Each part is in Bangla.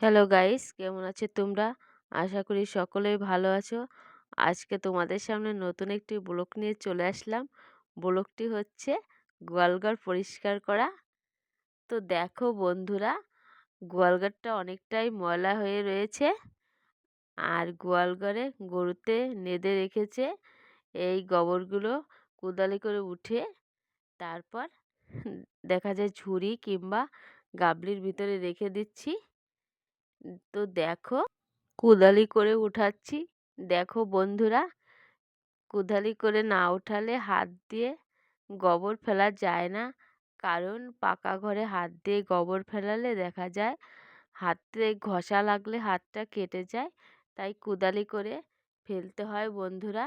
হ্যালো গাইস, কেমন আছো তোমরা? আশা করি সকলেই ভালো আছো। আজকে তোমাদের সামনে নতুন একটি ব্লক নিয়ে চলে আসলাম। ব্লকটি হচ্ছে গোয়ালঘর পরিষ্কার করা। তো দেখো বন্ধুরা, গোয়ালঘরটা অনেকটাই ময়লা হয়ে রয়েছে আর গোয়ালঘরে গরুতে নেদে রেখেছে। এই গোবরগুলো কোদালি করে উঠে তারপর দেখা যায় ঝুড়ি কিংবা গাবলির ভিতরে রেখে দিচ্ছি। তো দেখো, কোদালি করে উঠাচ্ছি। দেখো বন্ধুরা, কোদালি করে না উঠালে হাত দিয়ে গোবর ফেলা যায় না। কারণ পাকা ঘরে হাত দিয়ে গোবর ফেলালে দেখা যায়, হাতে ঘষা লাগলে হাতটা কেটে যায়। তাই কোদালি করে ফেলতে হয় বন্ধুরা।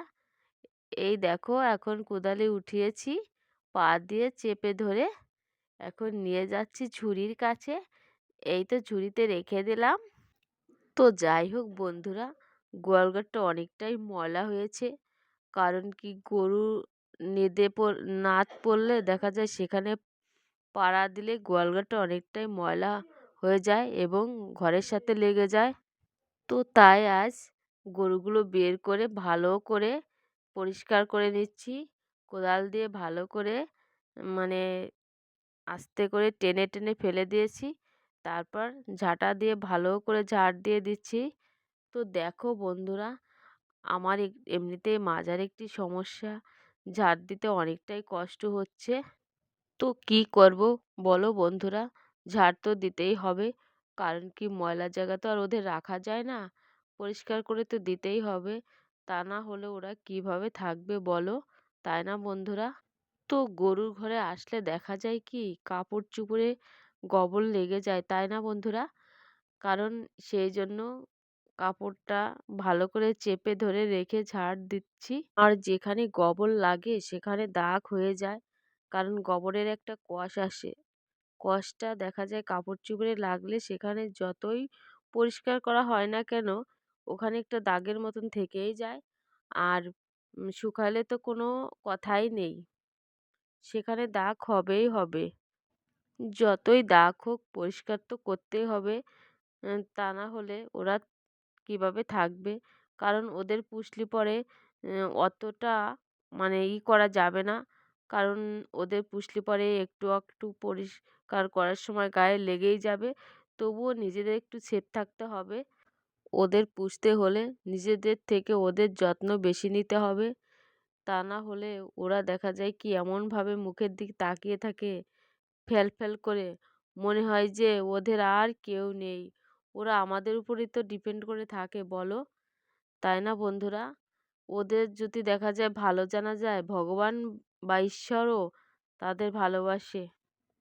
এই দেখো, এখন কোদালি উঠিয়েছি, পা দিয়ে চেপে ধরে এখন নিয়ে যাচ্ছি ঝুড়ির কাছে। এই তো ঝুড়িতে রেখে দিলাম। তো যাই হোক বন্ধুরা, গোয়ালঘরটা অনেকটাই ময়লা হয়েছে। কারণ কি গরু নেদে নাদ পড়লে দেখা যায় সেখানে পাড়া দিলে গোয়ালঘরটা অনেকটাই ময়লা হয়ে যায় এবং ঘরের সাথে লেগে যায়। তো তাই আজ গরুগুলো বের করে ভালো করে পরিষ্কার করে নিচ্ছি। কোদাল দিয়ে ভালো করে মানে আস্তে করে টেনে টেনে ফেলে দিয়েছি। তারপর ঝাঁটা দিয়ে ভালো করে ঝাড় দিয়ে দিচ্ছি। তো দেখো বন্ধুরা, আমার এমনিতেই মাজার একটি সমস্যা। ঝাড় দিতে অনেকটাই কষ্ট হচ্ছে। তো কি করব বলো বন্ধুরা, ঝাড় তো দিতেই হবে। কারণ কি ময়লা জায়গা তো আর ওদের রাখা যায় না। পরিষ্কার করে তো দিতেই হবে। তা না হলে ওরা কীভাবে থাকবে বলো? তাই না বন্ধুরা? তো গরুর ঘরে আসলে দেখা যায় কি কাপড় চুপড়ে গোবর লেগে যায়, তাই না বন্ধুরা? কারণ সেই জন্য কাপড়টা ভালো করে চেপে ধরে রেখে ঝাড় দিচ্ছি। আর যেখানে গোবর লাগে সেখানে দাগ হয়ে যায়, কারণ গোবরের একটা কষ আসে। কষটা দেখা যায় কাপড় চুপড়ে লাগলে সেখানে যতই পরিষ্কার করা হয় না কেন, ওখানে একটা দাগের মতন থেকেই যায়। আর শুকালে তো কোনো কথাই নেই। সেখানে দাগ হবেই হবে। যতই দাগ হোক, পরিষ্কার তো করতেই হবে। তা না হলে ওরা কীভাবে থাকবে? কারণ ওদের পুষলি পরে অতটা মানে ই করা যাবে না। কারণ ওদের পুষলি পরে একটু একটু পরিষ্কার করার সময় গায়ে লেগেই যাবে। তবুও নিজেদের একটু সেফ থাকতে হবে। ওদের পুষতে হলে নিজেদের থেকে ওদের যত্ন বেশি নিতে হবে। তা না হলে ওরা দেখা যায় কি এমনভাবে মুখের দিক তাকিয়ে থাকে। ফ্যাল ফ্যাল করে মনে হয় যে ওদের আর কেউ নেই। ওরা আমাদের উপরেই তো ডিপেন্ড করে থাকে, বলো? তাই না বন্ধুরা? ওদের যদি দেখা যায় ভালো জানা যায়, ভগবান বা ঈশ্বরও তাদের ভালোবাসে।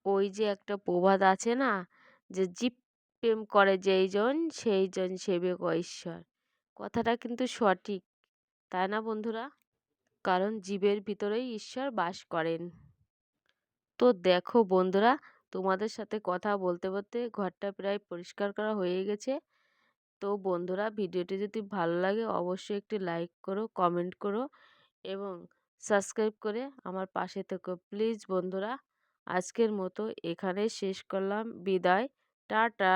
ওই যে একটা প্রবাদ আছে না, যে জীব প্রেম করে যেই জন, সেই জন সেবে ঈশ্বর। কথাটা কিন্তু সঠিক, তাই না বন্ধুরা? কারণ জীবের ভিতরেই ঈশ্বর বাস করেন। তো দেখো বন্ধুরা, তোমাদের সাথে কথা বলতে বলতে ঘরটা প্রায় পরিষ্কার করা হয়ে গেছে। তো বন্ধুরা, ভিডিওটি যদি ভালো লাগে অবশ্যই একটি লাইক করো, কমেন্ট করো এবং সাবস্ক্রাইব করে আমার পাশে থেকো। প্লিজ বন্ধুরা, আজকের মতো এখানে শেষ করলাম। বিদায়, টাটা।